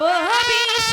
ও বিষ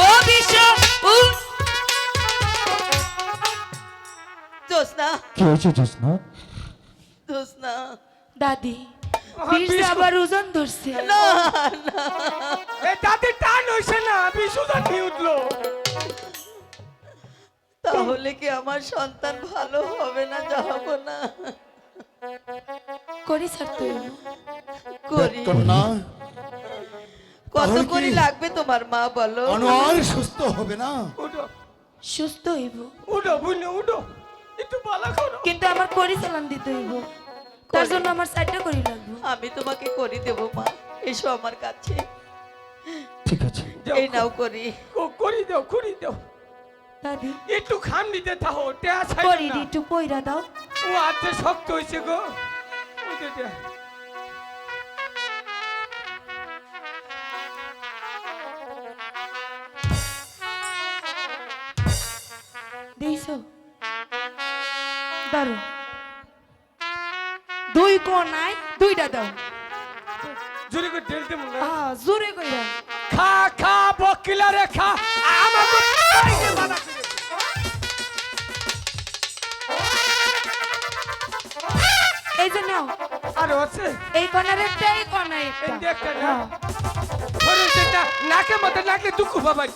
ও বিষ উ। জোসনা কি হয়েছে জোসনা জোসনা দাদি বিষ- আবার ওজন ধরছে। না এ দাদি টান হইছে না নিয়ে উঠল। তাহলে কি আমার সন্তান ভালো হবে না যাব না? করি স্যার তুই করি না। কত কি? করে লাগবে তোমার মা বলো। আনোয়ার সুস্থ হবে না? উঠো সুস্থ হইব। উঠো বুঝলে উঠো একটু বালা করো। কিন্তু আমার করি চালান দিতে হইব। তার জন্য আমার সাইডটা করি লাগবো। আমি তোমাকে করে দেবো মা। এসো আমার কাছে। ঠিক আছে। এই নাও করি কো- করি দাও করি দাও। দাদি। একটু খাম দিতে থাকো টেয়া করি না। একটু পয়রা দাও। ও হাতে শক্ত হয়েছে গো। ওই দিয়েছ? দাঁড়ো দুই কোনায় দুইটা দাও। জোরে করে ঢেলতে মনে হয়। জোরে কইরা খা খা বকিলা রে খা। আমার তো এই যে করে। নাও। আর আছে। এই কর্নার একটা এই এই একটা। একটা না নাকে মধ্যে নাকে দুঃখ বাবাই